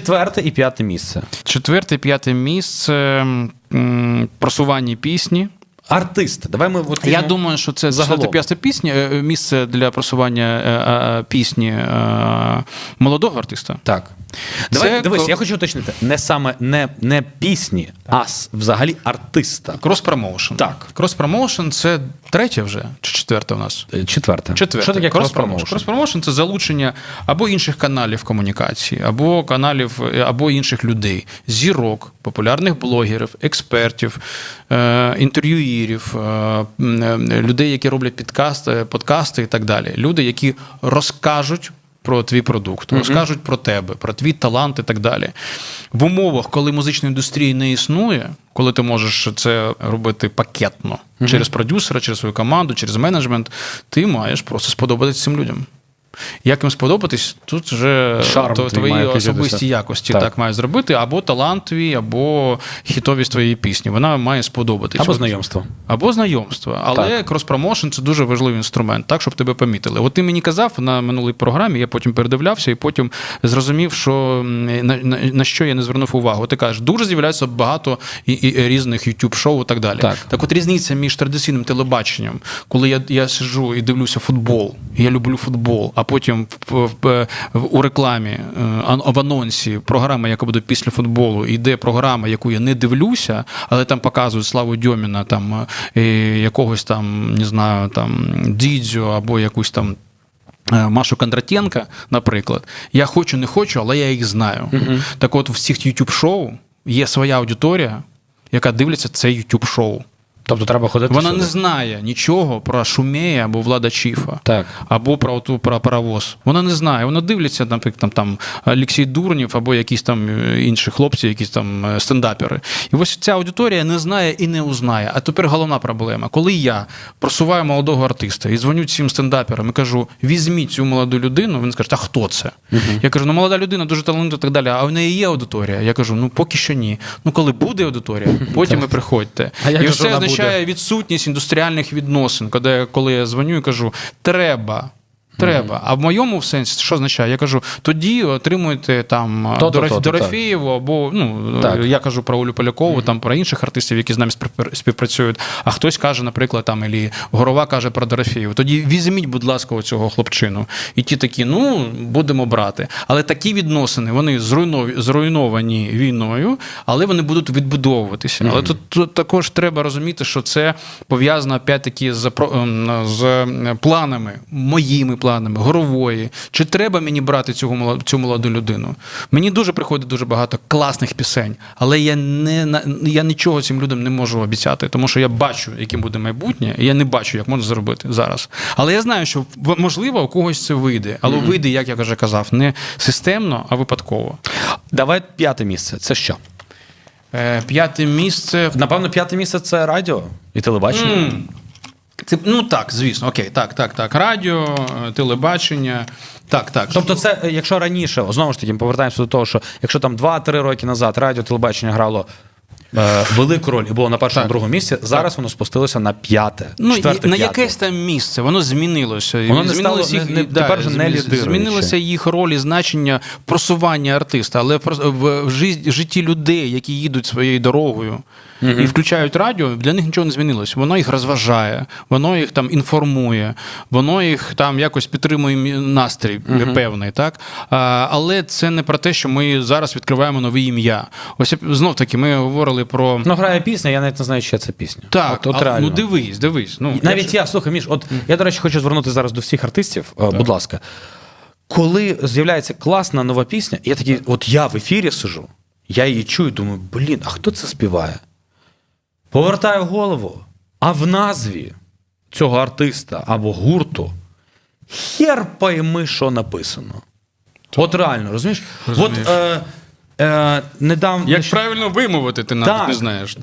Четверте і п'яте місце. Четверте, п'яте місце м, просування пісні. Артист. Давай ми от Я думаю, що це загалом. четверте, п'яте пісні, е, місце для просування е, е, пісні е, молодого артиста. Так. Давай, Це дивись, я хочу уточнити. Не саме не, не пісні, а с- взагалі артиста. Крос-промоушен. Так. Крос-промоушен це третє вже чи четверте у нас? Е, Четверте. Четверте. Що таке крос-промоушен? крос-промоушен? Це залучення або інших каналів комунікації, або каналів, е, або інших людей, зірок, популярних блогерів, експертів, е, інтерв'юїрів, е, е, людей, які роблять підкасти, подкасти і так далі. Люди, які розкажуть. Про твій продукт, розкажуть про тебе, про твій талант і так далі. В умовах, коли музичної індустрії не існує, коли ти можеш це робити пакетно через продюсера, через свою команду, через менеджмент, ти маєш просто сподобатися цим людям. Як їм сподобатись, тут вже Шарм то, твої особисті якості Так. так. мають зробити, або талант твій, або хітовість твоєї пісні. Вона має сподобатись. Або знайомство. Або знайомство. Але крос-промоушен це дуже важливий інструмент, так, щоб тебе помітили. От ти мені казав на минулій програмі, я потім передивлявся і потім зрозумів, що на, на, на що я не звернув увагу. Ти кажеш, дуже з'являється багато і, і різних youtube шоу і так далі. Так. так от різниця між традиційним телебаченням, коли я, я сиджу і дивлюся футбол, я люблю футбол, а потім в, в, в, у рекламі е, в анонсі програма, яка буде після футболу, йде програма, яку я не дивлюся, але там показують Славу Дьоміна, там е, якогось там, не знаю, там Дідзю або якусь там. е, Машу Кондратенка, наприклад, я хочу, не хочу, але я їх знаю. Так от, у всіх youtube шоу є своя аудиторія, яка дивиться це youtube шоу Тобто треба ходити. Вона сюди. не знає нічого про Шумея або Влада Чіфа. Так. Або про ту про паровоз. Вона не знає. Вона дивиться, наприклад, там, там Олексій Дурнів або якісь там е, інші хлопці, якісь там е, стендапери. І ось ця аудиторія не знає і не узнає. А тепер головна проблема. Коли я просуваю молодого артиста і дзвоню цим стендаперам і кажу: візьміть цю молоду людину, він скаже, а хто це? Я кажу, ну молода людина дуже талановита і так далі. А в неї є аудиторія. Я кажу, ну поки що ні. Ну коли буде аудиторія, потім і приходьте. А і же означає відсутність індустріальних відносин, коли я дзвоню і кажу, треба. Треба. А в моєму сенсі, що означає? Я кажу, тоді отримуєте там Дороф- то-то, Дорофєєву, або ну Так. я кажу про Олю Полякову, там про інших артистів, які з нами співпра- співпрацюють. А хтось каже, наприклад, там Ілі Горова каже про Дорофєєву. Тоді візьміть, будь ласка, цього хлопчину. І ті такі, ну будемо брати. Але такі відносини вони зруйнов- зруйновані війною, але вони будуть відбудовуватися. Але тут, тут також треба розуміти, що це пов'язано опять-таки з, про- ем, з е, планами, моїми планами, горової. Чи треба мені брати цього цю молоду людину? Мені дуже приходить дуже багато класних пісень, але я не я нічого цим людям не можу обіцяти, тому що я бачу, яким буде майбутнє, і я не бачу, як можна зробити зараз. Але я знаю, що можливо у когось це вийде, але вийде, як я вже казав, не системно, а випадково. Давай п'яте місце. Це що? Е, П'яте місце. Напевно, п'яте місце це радіо і телебачення. Це, ну так, звісно, окей, так, так, так. Радіо, е, телебачення. Так, так. Тобто, це е, якщо раніше, знову ж таки, ми повертаємося до того, що якщо там 2-3 роки назад радіо телебачення грало е, велику роль і було на першому Так. другому місці, зараз воно спустилося на п'яте. Ну, четверте, на п'яте. якесь там місце, воно змінилося. Воно не стало- їх- не- не- тепер вже не змі- лідируюче. Змінилися їх роль і значення просування артиста, але в, житті людей, які їдуть своєю дорогою і включають радіо, для них нічого не змінилось. Воно їх розважає, воно їх там інформує, воно їх там якось підтримує настрій певний, так? А, але це не про те, що ми зараз відкриваємо нове ім'я. Ось знов таки ми говорили про. Ну, грає пісня, я навіть не знаю, що це пісня. Так, от, от а- реально. ну дивись, дивись. Ну, Навіть я, слухай, Міш, от я, до речі, хочу звернутися зараз до всіх артистів. Е, Будь ласка, коли з'являється класна нова пісня, я такий, от я в ефірі сижу, я її чую, думаю, блін, а хто це співає? Повертаю голову, а в назві цього артиста або гурту хер пойми, що написано. От реально, розумієш? Розумієш. От е, е, недавно. Як правильно вимовити, ти навіть Так. не знаєш.